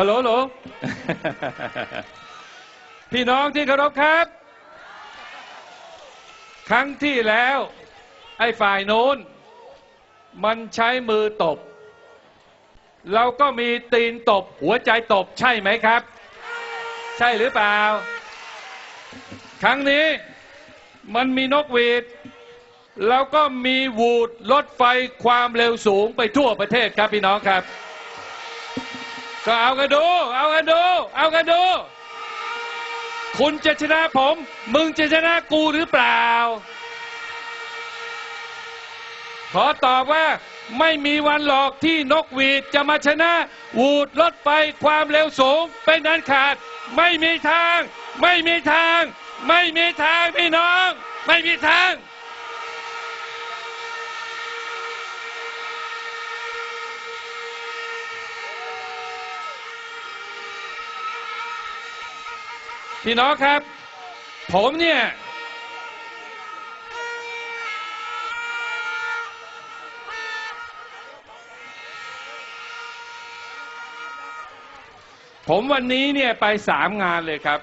ฮัลโหลฮัลโหลพี่น้องที่เคารพครับ ครั้งที่แล้ว ไอ้ฝ่ายโน้น มันใช้มือตบ เราก็มีตีนตบ หัวใจตบใช่ไหมครับ ใช่หรือเปล่า ครั้งนี้มันมีนกหวีดแล้วก็มีวูดรถไฟความเร็วสูงไปทั่วประเทศครับพี่น้องครับ ก็เอากันดู เอากันดู เอากันดู คุณจะชนะผม มึงจะชนะกูหรือเปล่า ขอตอบว่าไม่มีวันหลอกที่นกหวีดจะมาชนะวูดรถไฟความเร็วสูง เป็นอันขาด ไม่มีทาง ไม่มีทาง ไม่มีทางพี่น้อง ไม่มีทาง พี่น้องครับ ผมเนี่ย ผมวันนี้เนี่ยไปสามงานเลยครับ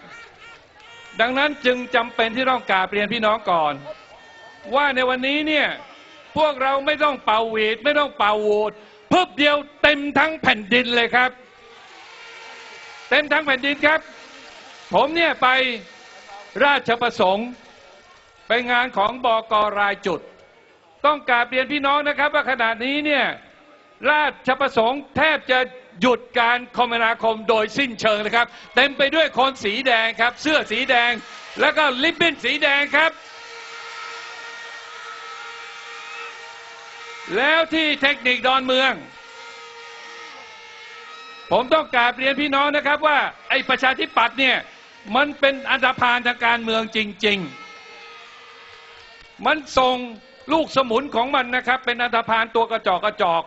ดังนั้นจึงจำเป็นที่ต้องกราบเรียนพี่น้องก่อน ว่าในวันนี้เนี่ย พวกเราไม่ต้องเป่าหวีดไม่ต้องเป่าโหวดเพิ่บเดียวเต็มทั้งแผ่นดินเลยครับ เต็มทั้งแผ่นดินครับ ผมเนี่ยไปราชประสงค์ไปงานของบอกรายจุด ต้องกราบเรียนพี่น้องนะครับ ว่าขณะนี้เนี่ยราชประสงค์แทบจะหยุดการคมนาคมโดยสิ้นเชิงเลยครับ เต็มไปด้วยคนสีแดงครับ เสื้อสีแดง แล้วก็ลิบบิ้นสีแดงครับ แล้วที่เทคนิคดอนเมือง ผมต้องกราบเรียนพี่น้องนะครับว่าไอ้ประชาธิปัตย์เนี่ย มันเป็นอันธพาลทางการเมืองจริง ๆ มันส่งลูกสมุนของมันนะครับ เป็นอันธพาลตัวกระจอกกระจอก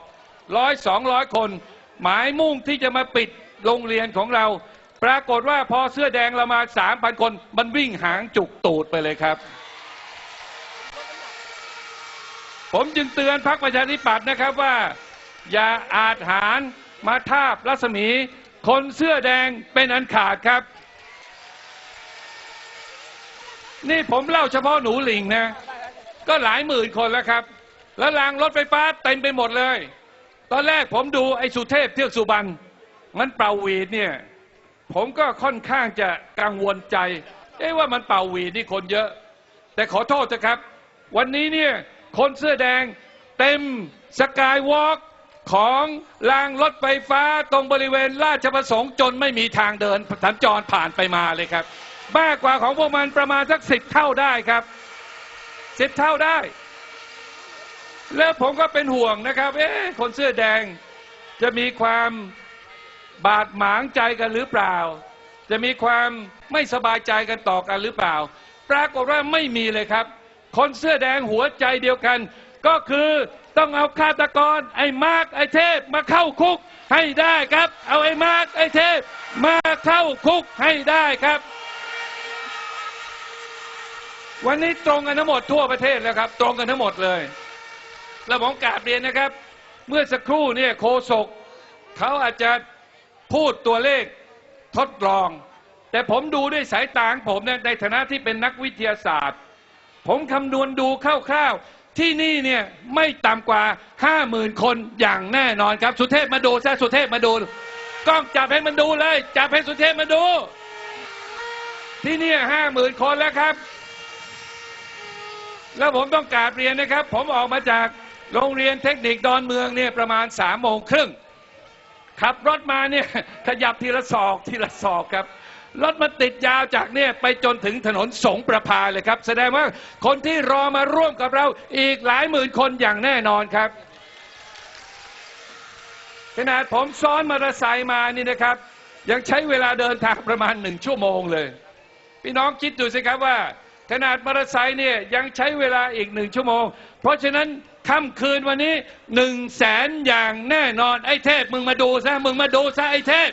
ร้อยสองร้อยคน หมายมุ่งที่จะมาปิดโรงเรียนของเรา ปรากฏว่าพอเสื้อแดงเรามาสามพันคน มันวิ่งหางจุกตูดไปเลยครับ ผมจึงเตือนพรรคประชาธิปัตย์นะครับว่า อย่าอาจหารมาทาบรัศมี คนเสื้อแดงเป็นอันขาดครับ นี่ผมเล่าเฉพาะหนูหลิงนะ ก็หลายหมื่นคนแล้วครับ แล้วรางรถไฟฟ้าเต็มไปหมดเลย ตอนแรกผมดูไอ้สุเทพเทือกสุบรรณมันเป่าวีดเนี่ย ผมก็ค่อนข้างจะกังวลใจ เอ๊ะว่ามันเป่าวีดนี่คนเยอะ แต่ขอโทษนะครับ วันนี้เนี่ยคนเสื้อแดงเต็มสกายวอล์กของรางรถไฟฟ้าตรงบริเวณราชประสงค์จนไม่มีทางเดินสัญจรผ่านไปมาเลยครับ มากกว่าของพวกมันประมาณสักสิบเท่าได้ครับสิบเท่าได้ แล้วผมก็เป็นห่วงนะครับ เอ๊ะคนเสื้อแดงจะมีความบาดหมางใจกันหรือเปล่า จะมีความไม่สบายใจกันต่อกันหรือเปล่า ปรากฏว่าไม่มีเลยครับ คนเสื้อแดงหัวใจเดียวกัน ก็คือต้องเอาฆาตกร ไอ้มาร์กไอ้เทพมาเข้าคุกให้ได้ครับ เอาไอ้มาร์กไอ้เทพมาเข้าคุกให้ได้ครับ วันนี้ตรงกันทั้งหมดทั่วประเทศแล้วครับ ตรงกันทั้งหมดเลยแล้วผมกราบเรียนนะครับ เมื่อสักครู่เนี่ยโคศกเขาอาจจะพูดตัวเลขทดลอง แต่ผมดูด้วยสายตาของผมเนี่ยในฐานะที่เป็นนักวิทยาศาสตร์ ผมคำนวณดูคร่าวๆ ที่นี่เนี่ยไม่ต่ำกว่าห้าหมื่นคนอย่างแน่นอนครับ สุเทพมาดูซะสุเทพมาดูกล้องจับให้มันดูเลย จับให้สุเทพมาดู ที่นี่ห้าหมื่นคนแล้วครับ แล้วผมต้องกราบเรียนนะครับ ผมออกมาจากโรงเรียนเทคนิคดอนเมืองเนี่ยประมาณสามโมงครึ่งขับรถมาเนี่ยขยับทีละศอกทีละศอกครับรถมันติดยาวจากเนี่ยไปจนถึงถนนสงประพาเลยครับ แสดงว่าคนที่รอมาร่วมกับเราอีกหลายหมื่นคนอย่างแน่นอนครับขนาดผมซ้อนมอเตอร์ไซค์มานี่นะครับ ยังใช้เวลาเดินทางประมาณหนึ่งชั่วโมงเลย พี่น้องคิดดูสิครับว่า ขนาดมอเตอร์ไซค์เนี่ยยังใช้เวลาอีกหนึ่งชั่วโมง เพราะฉะนั้นค่ำคืนวันนี้หนึ่งแสนอย่างแน่นอน ไอ้เทพมึงมาดูซะมึงมาดูซะไอ้เทพ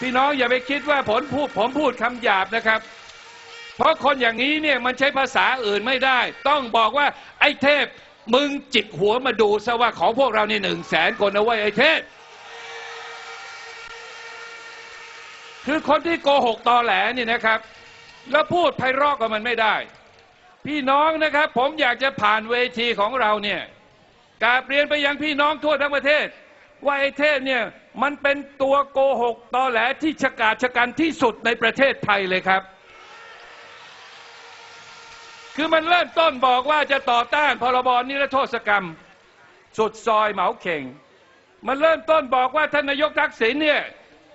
พี่น้องอย่าไปคิดว่าผมพูดผมพูดคำหยาบนะครับ เพราะคนอย่างนี้เนี่ยมันใช้ภาษาอื่นไม่ได้ ต้องบอกว่าไอ้เทพมึงจิกหัวมาดูซะว่าของพวกเราเนี่ยหนึ่งแสนคนนะเว้ยไอ้เทพ คือคนที่โกหกตอแหลนี่นะครับ แล้วพูดไพเราะกับมันไม่ได้ พี่น้องนะครับ ผมอยากจะผ่านเวทีของเราเนี่ยกาบเรียนไปยังพี่น้องทั่วทั้งประเทศ ว่าไอ้เทพเนี่ยมันเป็นตัวโกหกตอแหลที่ฉกาจชะกันที่สุดในประเทศไทยเลยครับ คือมันเริ่มต้นบอกว่าจะต่อต้านพรบนิรโทษกรรม สุดซอยเหมาเข่ง มันเริ่มต้นบอกว่าท่านนายกทักษิณเนี่ย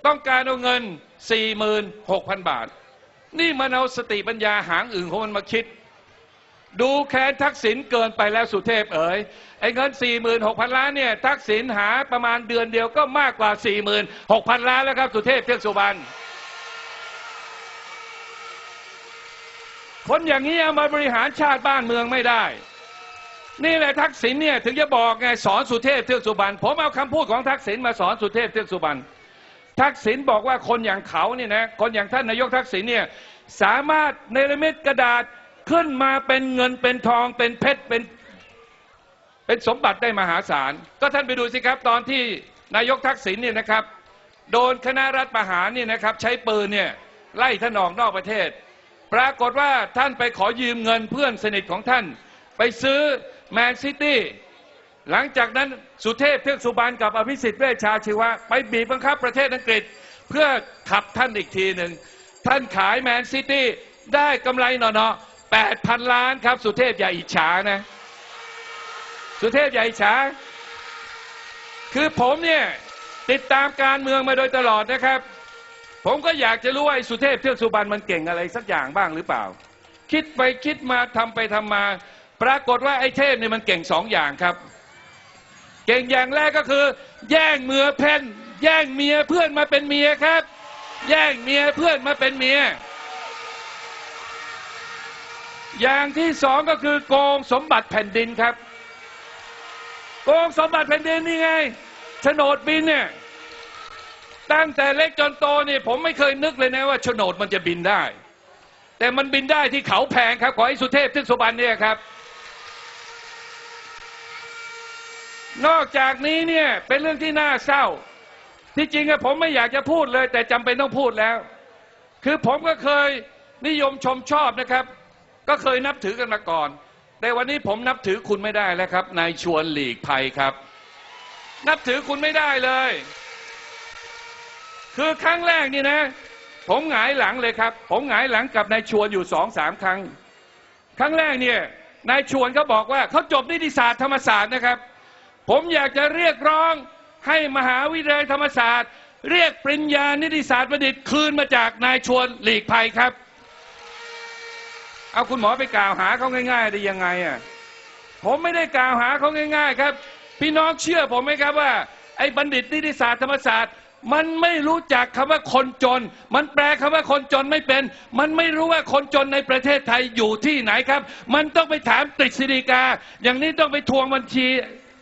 ต้องการเอาเงิน 46,000 บาท นี่มันเอาสติปัญญาหางอื่นของมันมาคิด ดูแค้นทักษิณเกินไปแล้วสุเทพเอ๋ยไอ้เงิน 46,000 ล้านเนี่ยทักษิณหาประมาณเดือนเดียวก็มากกว่า 46,000 ล้านแล้วครับ สุเทพเทือกสุบรรณคนอย่างนี้เอามาบริหารชาติบ้านเมืองไม่ได้ นี่แหละทักษิณเนี่ยถึงจะบอกไงสอนสุเทพเทือกสุบรรณผมเอาคำพูดของทักษิณมาสอนสุเทพเทือกสุบรรณ ทักษิณบอกว่าคนอย่างเขาเนี่ยนะคนอย่างท่านนายกทักษิณเนี่ยสามารถเนรมิตกระดาษขึ้นมาเป็นเงินเป็นทองเป็นเพชรเป็นเป็นสมบัติได้มหาศาล ก็ท่านไปดูสิครับ ตอนที่นายกทักษิณเนี่ยนะครับ โดนคณะรัฐประหารเนี่ยนะครับ ใช้ปืนเนี่ยไล่ท่านออกนอกประเทศ ปรากฏว่าท่านไปขอยืมเงินเพื่อนสนิทของท่าน ไปซื้อแมนซิตี้ หลังจากนั้นสุเทพเทือกสุบรรณกับอภิสิทธิ์เวชชาชีวะ ไปบีบบังคับประเทศอังกฤษ เพื่อขับท่านอีกทีหนึ่ง ท่านขายแมนซิตี้ได้กำไรหน่อๆแปดพันล้านครับ สุเทพอย่าอิจฉานะ สุเทพอย่าอิจฉาคือผมเนี่ยติดตามการเมืองมาโดยตลอดนะครับ ผมก็อยากจะรู้ว่าสุเทพเทือกสุบรรณมันเก่งอะไรสักอย่างบ้างหรือเปล่า คิดไปคิดมาทำไปทำมา ปรากฏว่าไอ้เทพเนี่ยมันเก่งสองอย่างครับ เก่งอย่างแรกก็คือ แย่งเมียเพนแย่งเมียเพื่อนมาเป็นเมียครับ แย่งเมียเพื่อนมาเป็นเมีย อย่างที่สองก็คือโกงสมบัติแผ่นดินครับ โกงสมบัติแผ่นดินนี่ไงโฉนดบินเนี่ยตั้งแต่เล็กจนโตนี่ผมไม่เคยนึกเลยนะว่าโฉนดมันจะบินได้ แต่มันบินได้ที่เขาแพงครับขอให้สุเทพทึกสุบรรณเนี่ยครับ นอกจากนี้เนี่ยเป็นเรื่องที่น่าเศร้า ที่จริงอะผมไม่อยากจะพูดเลย แต่จำเป็นต้องพูดแล้ว คือผมก็เคยนิยมชมชอบนะครับ ก็เคยนับถือกันมาก่อน แต่วันนี้ผมนับถือคุณไม่ได้แล้วครับนายชวนหลีกภัยครับ นับถือคุณไม่ได้เลย คือครั้งแรกนี่นะ ผมหงายหลังเลยครับ ผมหงายหลังกับนายชวนอยู่สองสามครั้ง ครั้งแรกเนี่ยนายชวนเขาบอกว่าเขาจบนิติศาสตร์ธรรมศาสตร์นะครับ ผมอยากจะเรียกร้องให้มหาวิทยาลัยธรรมศาสตร์ เรียกปริญญานิติศาสตร์บัณฑิตคืนมาจากนายชวนหลีกภัยครับ เอาคุณหมอไปกล่าวหาเขาง่าย ๆ ได้ยังไงอะผมไม่ได้กล่าวหาเขาง่าย ๆ ครับ พี่น้องเชื่อผมไหมครับว่า ไอ้บัณฑิตนิติศาสตร์ธรรมศาสตร์มันไม่รู้จักคำว่าคนจน มันแปลคำว่าคนจนไม่เป็น มันไม่รู้ว่าคนจนในประเทศไทยอยู่ที่ไหนครับ มันต้องไปถามกฤษฎีกา อย่างนี้ต้องไปทวงบัญชี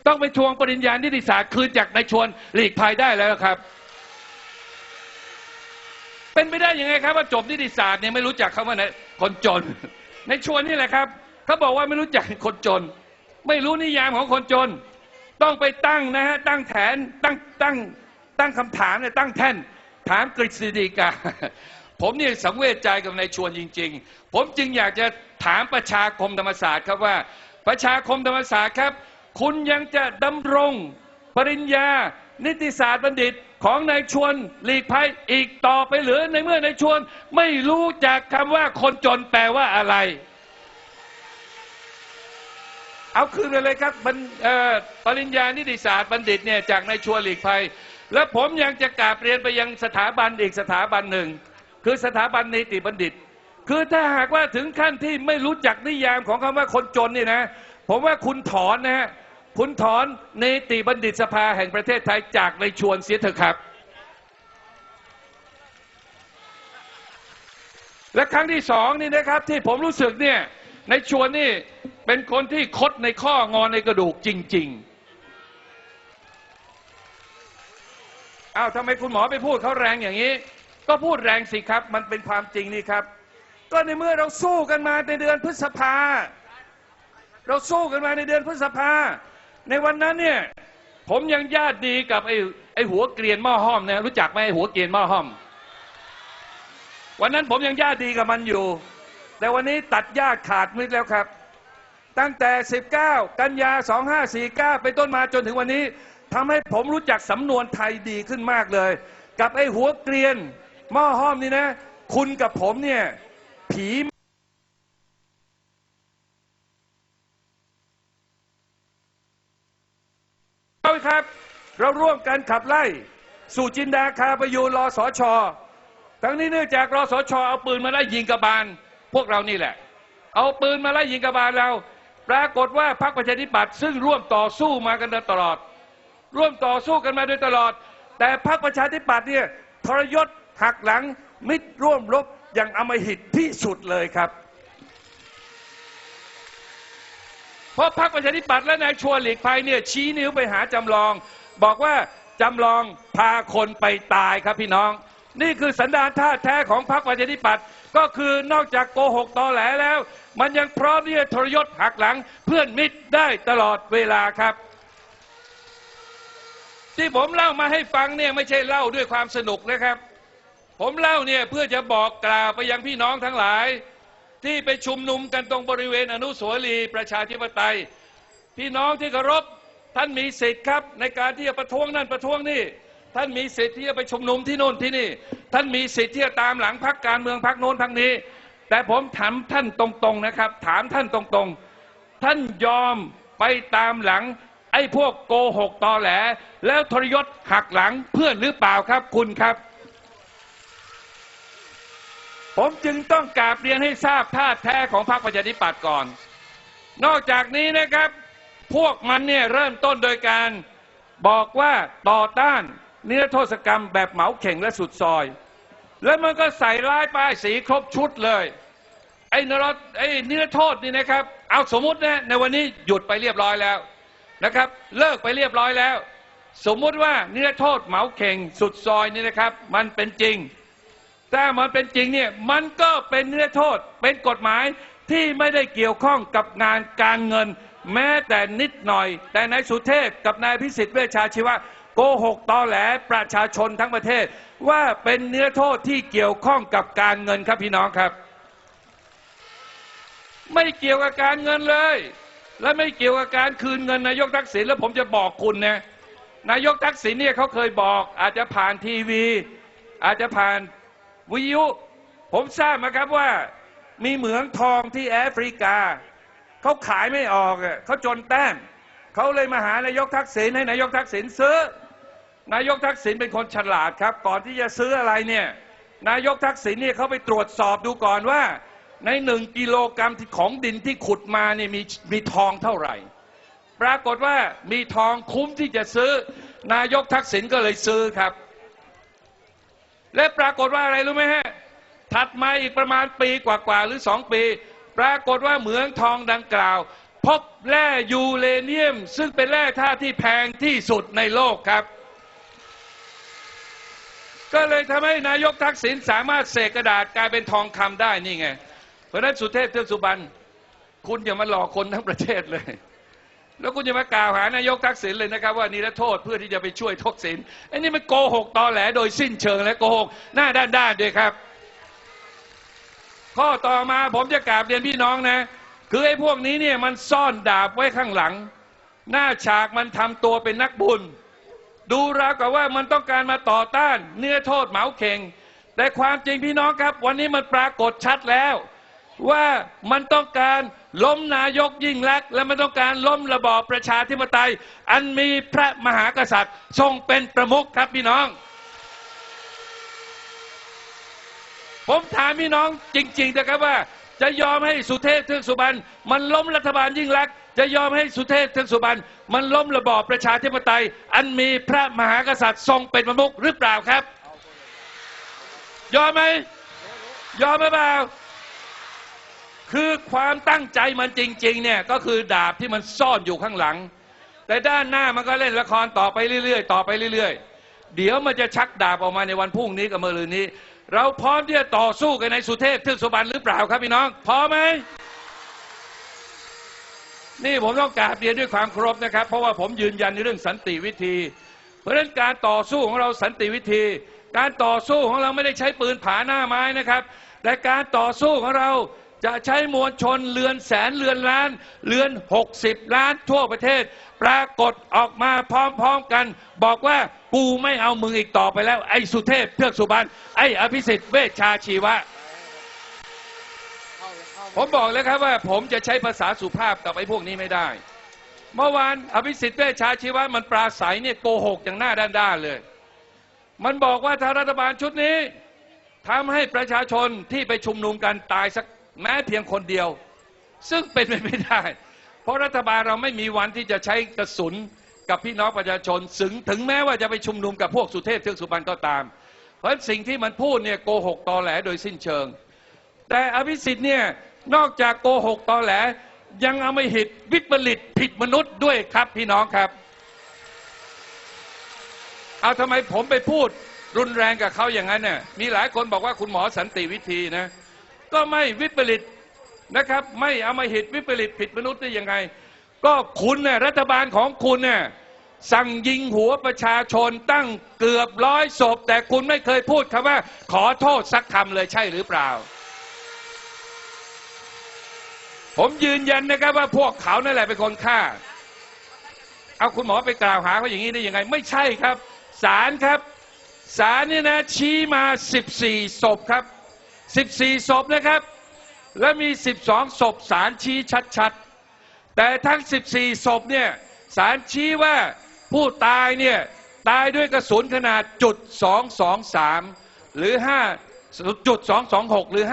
ต้องไปทวงปริญญานิติศาสตร์คืนจากนายชวนหลีกภัยได้แล้วครับ เป็นไปได้ยังไงครับว่าจบนิติศาสตร์เนี่ยไม่รู้จักคำว่าไหนคนจนในชวนนี่แหละครับเขาบอกว่าไม่รู้จักคนจน ไม่รู้นิยามของคนจน ต้องไปตั้งนะฮะตั้งแถนตั้งตั้งตั้งคำถามเนี่ยตั้งแท่นถามกฤษฎีกาผมเนี่ยสังเวชใจกับนายชวนจริง ๆ ผมจึงอยากจะถามประชาคมธรรมศาสตร์ครับว่า ประชาคมธรรมศาสตร์ครับ คุณยังจะดำรงปริญญา นิติศาสตร์บัณฑิตของนายชวนหลีกภัยอีกต่อไปหรือในเมื่อนายชวนไม่รู้จักคำว่าคนจนแปลว่าอะไร เอาคืนเลยครับบปริญญานิติศาสตร์บัณฑิตเนี่ยจากนายชวนหลีกภัย และผมยังจะกราบเรียนไปยังสถาบันอีกสถาบันหนึ่ง คือสถาบันนิติบัณฑิต คือถ้าหากว่าถึงขั้นที่ไม่รู้จักนิยามของคำว่าคนจนนี่นะ ผมว่าคุณถอนนะฮะ คุณถอนนิติบัณฑิตสภาแห่งประเทศไทยจากในชวนเสียเถอะครับ และครั้งที่สองนี่นะครับที่ผมรู้สึกเนี่ยในชวนนี่เป็นคนที่คดในข้องอนในกระดูกจริง ๆ อ้าวทำไมคุณหมอไปพูดเขาแรงอย่างนี้ ก็พูดแรงสิครับ มันเป็นความจริงนี่ครับ ก็ในเมื่อเราสู้กันมาในเดือนพฤษภาเราสู้กันมาในเดือนพฤษภา ในวันนั้นเนี่ย ผมยังญาติดีกับไอ้ไอ้หัวเกรียนหม้อห้อมนะรู้จักไหมไอ้หัวเกรียนหม้อห้อม วันนั้นผมยังญาติดีกับมันอยู่ แต่วันนี้ตัดญาติขาดมิตรแล้วครับ ตั้งแต่ 19 กันยา 2549 ไปต้นมาจนถึงวันนี้ทำให้ผมรู้จักสำนวนไทยดีขึ้นมากเลย กับไอ้หัวเกรียนหม้อห้อมนี่นะ คุณกับผมเนี่ย ผี เอาครับ เราร่วมกันขับไล่สู่จินดาคาประยูรอสอชอทั้งนี้เนื่องจากรอสอชอเอาปืนมาไล่ยิงกบาล พวกเรานี่แหละ เอาปืนมาไล่ยิงกบาลเรา ปรากฏว่าพรรคประชาธิปัตย์ซึ่งร่วมต่อสู้มากันโดยตลอด ร่วมต่อสู้กันมาโดยตลอด แต่พรรคประชาธิปัตย์เนี่ยทรยศหักหลังมิตรร่วมรบอย่างอำมหิตที่สุดเลยครับ เพราะพรรคประชาธิปัตย์และนายชวนหลีกภัยเนี่ยชี้นิ้วไปหาจำลอง บอกว่าจำลองพาคนไปตายครับพี่น้อง นี่คือสันดานท่าแท้ของพรรคประชาธิปัตย์ก็คือนอกจากโกหกตอแหลแล้ว มันยังพร้อมที่จะทรยศหักหลังเพื่อนมิตรได้ตลอดเวลาครับ ที่ผมเล่ามาให้ฟังเนี่ยไม่ใช่เล่าด้วยความสนุกนะครับ ผมเล่าเนี่ยเพื่อจะบอกกล่าวไปยังพี่น้องทั้งหลาย ที่ไปชุมนุมกันตรงบริเวณอนุสาวรีย์ประชาธิปไตย พี่น้องที่เคารพท่านมีสิทธิ์ครับ ในการที่จะประท้วงนั่นประท้วงนี่ท่านมีสิทธิ์ที่จะไปชุมนุมที่โน่นที่นี่ ท่านมีสิทธิ์ที่จะตามหลังพักการเมืองพักโน้นพักนี้ แต่ผมถามท่านตรงๆนะครับ ถามท่านตรงๆ ท่านยอมไปตามหลัง ไอ้พวกโกหกตอแหล แล้วทรยศหักหลังเพื่อนหรือเปล่าครับคุณครับ ผมจึงต้องกราบเรียนให้ทราบท่าแท้ของพรรคประชาธิปัตย์ก่อน นอกจากนี้นะครับ พวกมันเนี่ยเริ่มต้นโดยการบอกว่าต่อต้านนิรโทษกรรมแบบเหมาเข่งและสุดซอย แล้วมันก็ใส่ร้ายป้ายสีครบชุดเลย ไอ้นรไอ้นิรโทษนี่นะครับ เอาสมมตินะในวันนี้หยุดไปเรียบร้อยแล้วนะครับ เลิกไปเรียบร้อยแล้ว สมมุติว่านิรโทษเหมาเข่งสุดซอยนี่นะครับ มันเป็นจริง ถ้ามันเป็นจริงเนี่ยมันก็เป็นเนิรโทษ เป็นกฎหมายที่ไม่ได้เกี่ยวข้องกับงานการเงิน แม้แต่นิดหน่อย แต่นายสุเทพกับนายพิสิทธิ์เวชชาชีวะโกหกตอแหลประชาชนทั้งประเทศ ว่าเป็นเนื้อโทษที่เกี่ยวข้องกับการเงินครับพี่น้องครับ ไม่เกี่ยวกับการเงินเลย และไม่เกี่ยวกับการคืนเงินนายกทักษิณแล้วผมจะบอกคุณนะนายกทักษิณเนี่ยเขาเคยบอก อาจจะผ่านทีวี อาจจะผ่าน วิทยุ ผมทราบมาครับว่า มีเหมืองทองที่แอฟริกา เขาขายไม่ออกอะเขาจนแต้มเขาเลยมาหานายกทักษิณให้นายกทักษิณซื้อ นายกทักษิณเป็นคนฉลาดครับ ก่อนที่จะซื้ออะไรเนี่ย นายกทักษิณเนี่ยเขาไปตรวจสอบดูก่อนว่า ในหนึ่งกิโลกรัมของดินที่ขุดมาเนี่ยมีมีทองเท่าไหร่ ปรากฏว่ามีทองคุ้มที่จะซื้อ นายกทักษิณก็เลยซื้อครับ และปรากฏว่าอะไรรู้ไหมฮะ ถัดมาอีกประมาณปีกว่าๆหรือสองปี ปรากฏว่าเหมืองทองดังกล่าว พบแร่ยูเรเนียม ซึ่งเป็นแร่ธาตุที่แพงที่สุดในโลกครับ ก็เลยทำให้นายกทักษิณสามารถเสกกระดาษกลายเป็นทองคำได้นี่ไง เพราะนั้นสุเทพเทือกสุบรรณคุณอย่ามาหลอกคนทั้งประเทศเลย แล้วคุณจะมากล่าวหานายกทักษิณเลยนะครับ ว่านิรโทษเพื่อที่จะไปช่วยทักษิณไอ้นี่มันโกหกตอแหลโดยสิ้นเชิงและโกหกหน้าด้านๆด้วยครับ ข้อต่อมาผมจะกราบเรียนพี่น้องนะ คือไอ้พวกนี้เนี่ยมันซ่อนดาบไว้ข้างหลัง หน้าฉากมันทำตัวเป็นนักบุญ ดูราวกับว่ามันต้องการมาต่อต้าน เนื้อโทษเหมาเข่งแต่ความจริงพี่น้องครับ วันนี้มันปรากฏชัดแล้ว ว่ามันต้องการล้มนายกยิ่งลักษณ์และมันต้องการล้มระบอบประชาธิปไตย อันมีพระมหากษัตริย์ทรงเป็นประมุขครับพี่น้อง ผมถามพี่น้องจริงๆนะครับว่า จะยอมให้สุเทพเทือกสุบรรณมันล้มรัฐบาลยิ่งลักษณ์จะยอมให้สุเทพเทือกสุบรรณมันล้มระบอบประชาธิปไตย อันมีพระมหากษัตริย์ทรงเป็นประมุขหรือเปล่าครับ ยอมไหมยอมไหมเปล่า คือความตั้งใจมันจริง ๆ เนี่ยก็คือดาบที่มันซ่อนอยู่ข้างหลัง แต่ด้านหน้ามันก็เล่นละครต่อไปเรื่อยๆ ต่อไปเรื่อยๆ เดี๋ยวมันจะชักดาบออกมาในวันพรุ่งนี้กับเมะรืนนี้ เราพร้อมที่จะต่อสู้กันในสุเทพเทือกสุบรรณหรือเปล่าครับพี่น้อง พร้อมไหมนี่ผมต้องกราบเรียนด้วยความเคารพนะครับ เพราะว่าผมยืนยันในเรื่องสันติวิธี เพราะฉะนั้นการต่อสู้ของเราสันติวิธี การต่อสู้ของเราไม่ได้ใช้ปืนผาหน้าไม้นะครับ แต่การต่อสู้ของเรา จะใช้มวลชนเรือนแสนเรือนล้าน เรือน 60 ล้านทั่วประเทศ ปรากฏออกมาพร้อมๆกัน บอกว่ากูไม่เอามึงอีกต่อไปแล้ว ไอ้สุเทพเทือกสุบรรณไอ้อภิสิทธิ์เวชชาชีวะ ผมบอกแล้วครับว่า ผมจะใช้ภาษาสุภาพกับไอ้พวกนี้ไม่ได้ เมื่อวานอภิสิทธิ์เวชชาชีวะมันปราศัยเนี่ยโกหกอย่างหน้าด้านๆเลย มันบอกว่าถ้ารัฐบาลชุดนี้ทำให้ประชาชนที่ไปชุมนุมกันตายสัก แม้เพียงคนเดียว ซึ่งเป็นไปไม่ได้ เพราะรัฐบาลเราไม่มีวันที่จะใช้กระสุนกับพี่น้องประชาชนถึงถึงแม้ว่าจะไปชุมนุมกับพวกสุเทพเทือกสุบรรณก็ตาม เพราะสิ่งที่มันพูดเนี่ยโกหกตอแหลโดยสิ้นเชิง แต่อภิสิทธิ์เนี่ยนอกจากโกหกตอแหลยังเอาไม่หิตวิปริตผิดมนุษย์ด้วยครับพี่น้องครับ เอาทำไมผมไปพูดรุนแรงกับเขาอย่างนั้นเนี่ยมีหลายคนบอกว่าคุณหมอสันติวิธีนะ ก็ไม่วิปริตนะครับ ไม่เอามาหิตวิปริตผิดมนุษย์ได้ยังไง ก็คุณน่ยรัฐบาลของคุณเนี่ยสั่งยิงหัวประชาชนตั้งเกือบร้อยศพ แต่คุณไม่เคยพูดคำว่า ขอโทษสักคำเลยใช่หรือเปล่า ผมยืนยันนะครับว่าพวกเขานั่นแหละเป็นคนฆ่า เอาคุณหมอไปกล่าวหาเขาอย่างนี้ได้ยังไง ไม่ใช่ครับศาลครับศาลเนี่ยนะชี้มา 14 ศพครับ 14 ศพนะครับ และมี 12 ศพศาลชี้ชัดๆ แต่ทั้ง 14 ศพเนี่ยศาลชี้ว่าผู้ตายเนี่ยตายด้วยกระสุนขนาดจุด223 หรือ5จุด226 หรือ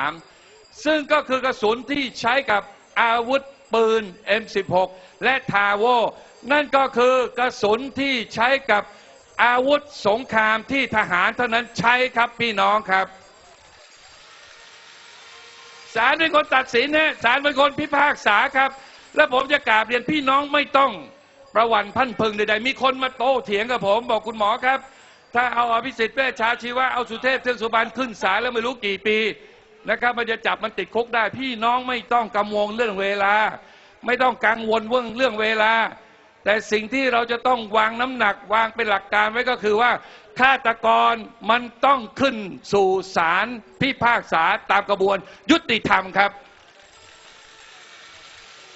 5.53 ซึ่งก็คือกระสุนที่ใช้กับอาวุธปืน M16 และทาโว นั่นก็คือกระสุนที่ใช้กับอาวุธสงครามที่ทหารเท่านั้นใช้ครับพี่น้องครับ ศาลเป็นคนตัดสินนะศาลเป็นคนพิพากษาครับ และผมจะกราบเรียนพี่น้องไม่ต้องประวันพันพึงใดๆมีคนมาโต้เถียงกับผม บอกคุณหมอครับ ถ้าเอาอภิสิทธิ์เวชชาชีวะเอาสุเทพเทือกสุบรรณขึ้นศาลแล้วไม่รู้กี่ปีนะครับมันจะจับมันติดคุกได้ พี่น้องไม่ต้องกังวลเรื่องเวลา ไม่ต้องกังวลเรื่องเรื่องเวลา แต่สิ่งที่เราจะต้องวางน้ำหนักวางเป็นหลักการไว้ก็คือว่าฆาตกรมันต้องขึ้นสู่ศาลพิพากษาตามกระบวน ยุติธรรมครับ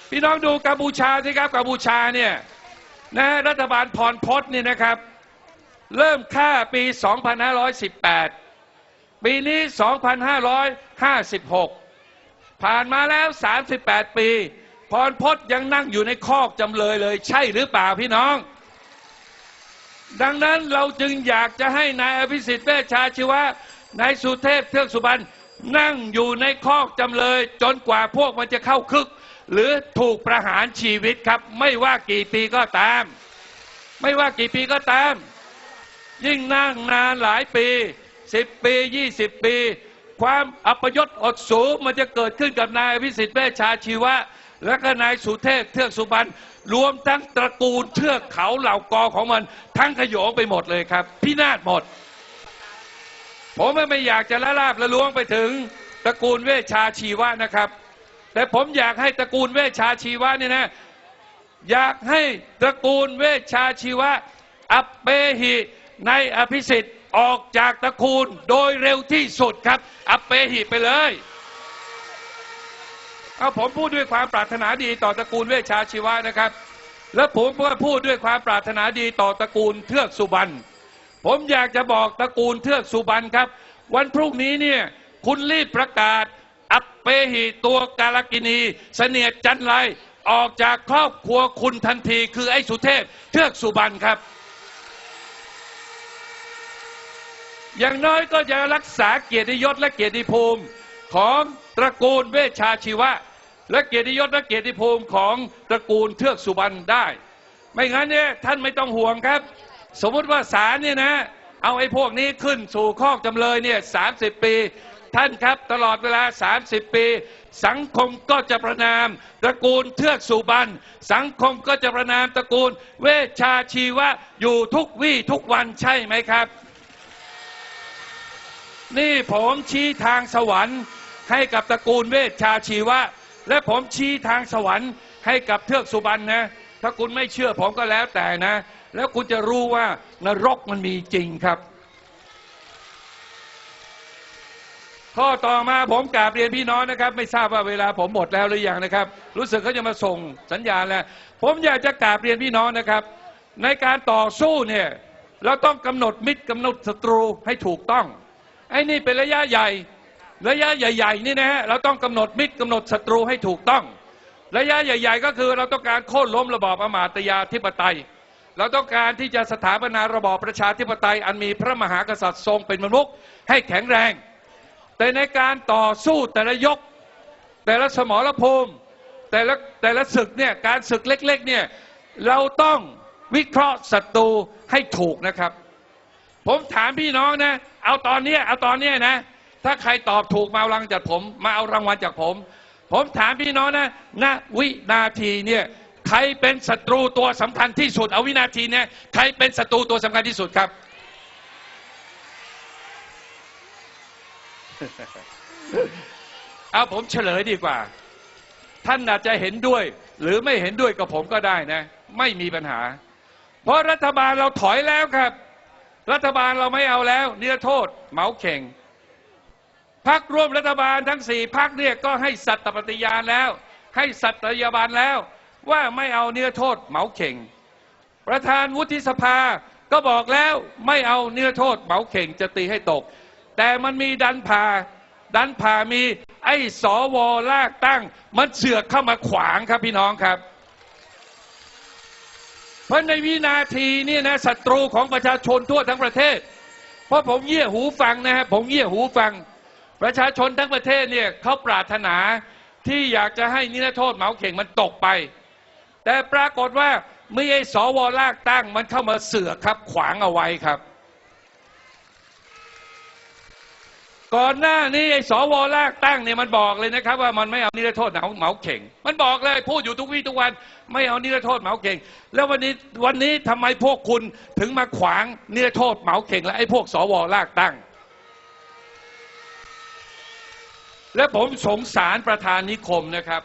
พี่น้องดูกัมพูชาสิครับกัมพูชาเนี่ยนะรัฐบาลพรพศนี่นะครับ เริ่มฆ่าปี 2518 ปีนี้ 2556 ผ่านมาแล้ว 38 ปี พรพศยังนั่งอยู่ในคอกจำเลยเลย ใช่หรือเปล่าพี่น้อง ดังนั้นเราจึงอยากจะให้นายอภิสิทธิ์เวชชาชีวะนายสุเทพเทือกสุบรรณนั่งอยู่ในคอกจำเลย จนกว่าพวกมันจะเข้าคึก หรือถูกประหารชีวิตครับ ไม่ว่ากี่ปีก็ตาม ไม่ว่ากี่ปีก็ตาม ยิ่งนั่งนานหลายปี10ปี20ปี ความอัปยศอดสูมันจะเกิดขึ้นกับนายอภิสิทธิ์เวชชาชีวะ และก็นายสุเทพเทือกสุบรรณรวมทั้งตระกูลเทือกเขาเหล่ากอของมัน ทั้งขโยงไปหมดเลยครับ พินาศหมด ผมไม่อยากจะละลาบละล้วงไปถึงตระกูลเวชาชีวะนะครับ แต่ผมอยากให้ตระกูลเวชาชีวะเนี่ยนะอยากให้ตระกูลเวชาชีวะ อัปเปหิในอภิสิทธิ์ออกจากตระกูลโดยเร็วที่สุดครับ อัปเปหิไปเลย เอาผมพูดด้วยความปรารถนาดีต่อตระกูลเวชชาชีวะนะครับ และผมก็พูดด้วยความปรารถนาดีต่อตระกูลเทือกสุบรรณผมอยากจะบอกตระกูลเทือกสุบรรณครับ วันพรุ่งนี้เนี่ยคุณรีบประกาศ อัปเปหิตัวกาลกินี เสนียดจันไรออกจากครอบครัวคุณทันทีคือไอ้สุเทพเทือกสุบรรณครับ อย่างน้อยก็จะรักษาเกียรติยศและเกียรติภูมิของตระกูลเวชชาชีวะ และเกียรติยศและเกียรติภูมิของตระกูลเทือกสุบรรณได้ ไม่งั้นเนี่ยท่านไม่ต้องห่วงครับ สมมุติว่าศาลเนี่ยนะเอาไอ้พวกนี้ขึ้นสู่ข้อจำเลยเนี่ยสาปี ท่านครับตลอดเวลา 30 ปี สังคมก็จะประนามตระกูลเทือกสุบรรณสังคมก็จะประนามตระกูล เวชชาชีวะอยู่ทุกวี่ทุกวันใช่ไหมครับ นี่ผมชี้ทางสวรรค์ให้กับตระกูลเวชชาชีวะ และผมชี้ทางสวรรค์ให้กับเทือกสุบรรณนะ ถ้าคุณไม่เชื่อผมก็แล้วแต่นะ แล้วคุณจะรู้ว่านรกมันมีจริงครับ ข้อต่อมาผมกราบเรียนพี่น้องนะครับ ไม่ทราบว่าเวลาผมหมดแล้วหรือยังนะครับ รู้สึกเขาจะมาส่งสัญญาณแล้ว ผมอยากจะกราบเรียนพี่น้องนะครับ ในการต่อสู้เนี่ยเราต้องกำหนดมิตรกำหนดศัตรูให้ถูกต้องไอ้นี่เป็นระยะใหญ่ ระยะใหญ่ๆนี่นะฮะเราต้องกำหนดมิตรกำหนดศัตรูให้ถูกต้อง ระยะใหญ่ ๆ ก็คือเราต้องการโค่นล้มระบอบอมาตยาธิปไตย เราต้องการที่จะสถาปนาระบอบประชาธิปไตย อันมีพระมหากษัตริย์ทรงเป็นมนุษย์ให้แข็งแรง แต่ในการต่อสู้แต่ละยก แต่ละสมรภูมิแต่ละแต่ละศึกเนี่ยการศึกเล็กๆเนี่ยเราต้องวิเคราะห์ศัตรูให้ถูกนะครับ ผมถามพี่น้องนะ เอาตอนนี้เอาตอนนี้นะ ถ้าใครตอบถูกมาเอารางวัลจากผม มาเอารางวัลจากผม ผมถามพี่น้องนะณวินาทีเนี่ยใครเป็นศัตรูตัวสำคัญที่สุด เอาวินาทีเนี่ยใครเป็นศัตรูตัวสำคัญที่สุดครับ เอาผมเฉลยดีกว่า ท่านอาจจะเห็นด้วย หรือไม่เห็นด้วยกับผมก็ได้นะ ไม่มีปัญหา เพราะรัฐบาลเราถอยแล้วครับ รัฐบาลเราไม่เอาแล้วนิรโทษ เหมาเข่ง พักร่วมรัฐบาลทั้งสี่พักเนี่ยก็ให้สัตย์ปฏิญาณแล้ว ให้สัตยาบันแล้ว ว่าไม่เอาเนิรโทษเหมาเข่ง ประธานวุฒิสภาก็บอกแล้วไม่เอาเนิรโทษเหมาเข่งจะตีให้ตก แต่มันมีดันผ่าดันผ่ามีไอ้สวลากตั้ง มันเสือกเข้ามาขวางครับพี่น้องครับ เพราะในวินาทีนี่นะศัตรูของประชาชนทั่วทั้งประเทศ เพราะผมเยี่ยหูฟังนะฮะผมเยี่ยหูฟัง ประชาชนทั้งประเทศเนี่ยเขาปรารถนาที่อยากจะให้นิรโทษเหมาเข่งมันตกไป แต่ปรากฏว่าไม่ไอ้สวลากตั้งมันเข้ามาเสือกครับขวางเอาไว้ครับ ก่อนหน้านี้ไอ้สวลากตั้งเนี่ยมันบอกเลยนะครับ ว่ามันไม่เอานิรโทษเหมาเหมาเข่ง มันบอกเลยพูดอยู่ทุกวี่ทุกวัน ไม่เอานิรโทษเหมาเข่ง แล้ววันนี้วันนี้ทำไมพวกคุณถึงมาขวางนิรโทษเหมาเข่ง และไอ้พวกสวลากตั้ง และผมสงสารประธานนิคมนะครับ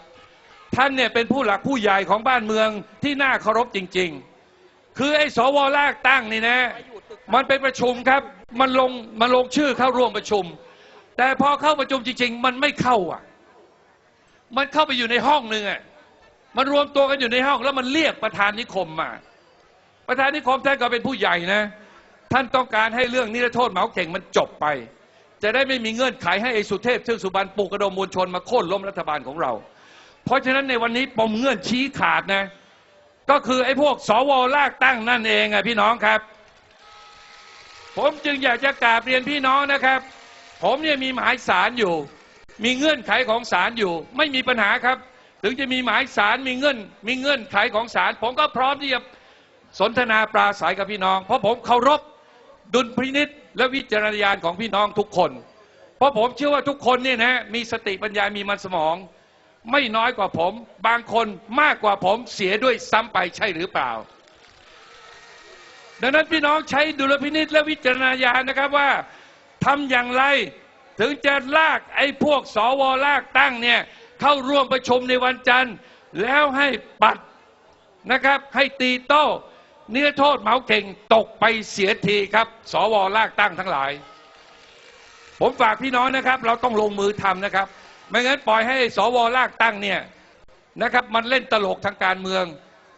ท่านเนี่ยเป็นผู้หลักผู้ใหญ่ของบ้านเมืองที่น่าเคารพจริง ๆ คือไอ้สวลากตั้งนี่นะ มันไปประชุมครับ มันลงมันลงชื่อเข้าร่วมประชุม แต่พอเข้าประชุมจริง ๆ มันไม่เข้าอะ มันเข้าไปอยู่ในห้องหนึ่งอะมันรวมตัวกันอยู่ในห้องแล้วมันเรียกประธานนิคมมา ประธานนิคมท่านก็เป็นผู้ใหญ่นะ ท่านต้องการให้เรื่องนิรโทษเหมาเข่งมันจบไป จะได้ไม่มีเงื่อนไขให้ไอ้สุเทพเทือกสุบรรณปลุกกระดมมวลชนมาโค่นล้มรัฐบาลของเรา เพราะฉะนั้นในวันนี้ปมเงื่อนชี้ขาดนะ ก็คือไอ้พวกสวลากตั้งนั่นเองอะพี่น้องครับ ผมจึงอยากจะกราบเรียนพี่น้องนะครับ ผมเนี่ยมีหมายสารอยู่ มีเงื่อนไขของศาลอยู่ ไม่มีปัญหาครับ ถึงจะมีหมายสารมีเงื่อน มีเงื่อนไขของศาลผมก็พร้อมที่จะสนทนาปราศัยกับพี่น้อง เพราะผมเคารพดุลพินิษ และวิจารณญาณของพี่น้องทุกคน เพราะผมเชื่อว่าทุกคนเนี่ยนะมีสติปัญญามีมันสมอง ไม่น้อยกว่าผม บางคนมากกว่าผมเสียด้วยซ้ำไปใช่หรือเปล่า ดังนั้นพี่น้องใช้ดุลพินิษและวิจารณญาณนะครับว่าทำอย่างไรถึงจะลากไอ้พวกสวลากตั้งเนี่ยเข้าร่วมประชุมในวันจันทร์ แล้วให้ปัดนะครับให้ตีโต้ เนื้อโทษเหมาเก่งตกไปเสียทีครับ สวลากตั้งทั้งหลาย ผมฝากพี่น้องนะครับ เราต้องลงมือทำนะครับ ไม่งั้นปล่อยให้สวลากตั้งเนี่ยนะครับ มันเล่นตลกทางการเมือง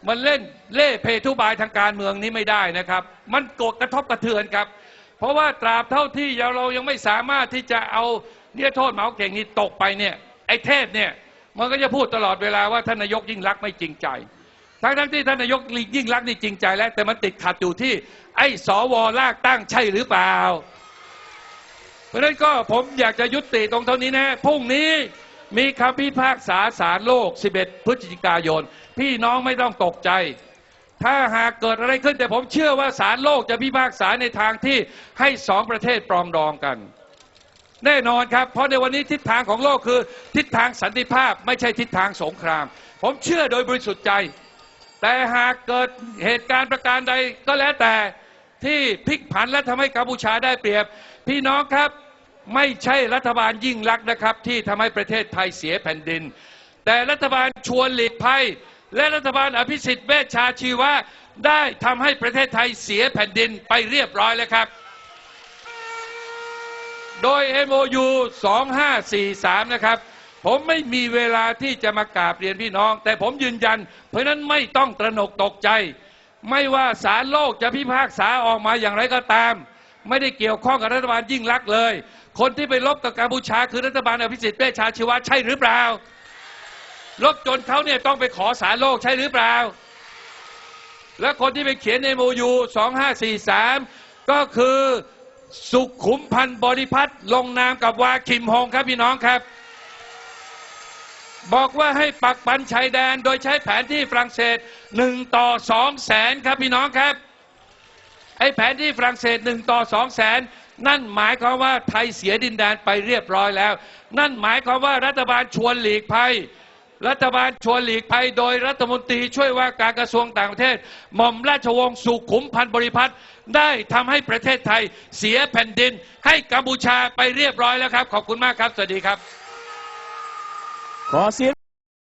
มันเล่นเล่เพทุบายทางการเมืองนี้ไม่ได้นะครับ มันกดกระทบกระเทือนครับ เพราะว่าตราบเท่าที่เรายังไม่สามารถที่จะเอาเนี่ยโทษเหมาเก่งนี้ตกไปเนี่ยไอ้เทพเนี่ยมันก็จะพูดตลอดเวลาว่าท่านนายกยิ่งรักไม่จริงใจ ทั้งทั้งที่ท่านนายกยิ่งรักนี่จริงใจแล้ว แต่มันติดขัดอยู่ที่ ไอ้สวลากตั้งใช่หรือเปล่า เพราะฉะนั้นก็ผมอยากจะยุติตรงเท่านี้นะพรุ่งนี้มีคำพิพากษาศาลโลก 11 พฤศจิกายน พี่น้องไม่ต้องตกใจ ถ้าหากเกิดอะไรขึ้น แต่ผมเชื่อว่าศาลโลกจะพิพากษาในทางที่ให้สองประเทศปรองดองกัน แน่นอนครับ เพราะในวันนี้ทิศทางของโลกคือ ทิศทางสันติภาพไม่ใช่ทิศทางสงคราม ผมเชื่อโดยบริสุทธิ์ใจ แต่หากเกิดเหตุการณ์ประการใดก็แล้วแต่ที่พลิกผันและทำให้กัมพูชาได้เปรียบ พี่น้องครับไม่ใช่รัฐบาลยิ่งลักษณ์นะครับ ที่ทำให้ประเทศไทยเสียแผ่นดิน แต่รัฐบาลชวนหลีกภัย และรัฐบาลอภิสิทธิ์เวชชาชีวะได้ทำให้ประเทศไทยเสียแผ่นดินไปเรียบร้อยแล้วครับ โดย MOU 2543 นะครับ ผมไม่มีเวลาที่จะมากราบเรียนพี่น้อง แต่ผมยืนยัน เพราะนั้นไม่ต้องตระหนกตกใจ ไม่ว่าศาลโลกจะพิพากษาออกมาอย่างไรก็ตาม ไม่ได้เกี่ยวข้องกับรัฐบาลยิ่งลักษณ์เลย คนที่ไปลบกับกัมพูชาคือรัฐบาลอภิสิทธิ์เวชชาชีวะใช่หรือเปล่าลบจนเขาเนี่ยต้องไปขอศาลโลกใช่หรือเปล่า และคนที่ไปเขียนในโมยู2543ก็คือสุขุมพันธ์บริพัตรลงนามกับวาคิมฮงครับพี่น้องครับ บอกว่าให้ปักปันชายแดนโดยใช้แผนที่ฝรั่งเศส1ต่อ2แสนครับพี่น้องครับ ไอ้แผนที่ฝรั่งเศส1ต่อ2แสนนั่นหมายความว่าไทยเสียดินแดนไปเรียบร้อยแล้ว นั่นหมายความว่ารัฐบาลชวนหลีกภัยรัฐบาลชวนหลีกภัยโดยรัฐมนตรีช่วยว่าการกระทรวงต่างประเทศ หม่อมราชวงศ์สุขุมพันธ์บริพัตรได้ทำให้ประเทศไทยเสียแผ่นดิน ให้กัมพูชาไปเรียบร้อยแล้วครับ ขอบคุณมากครับ สวัสดีครับ ขอเสียง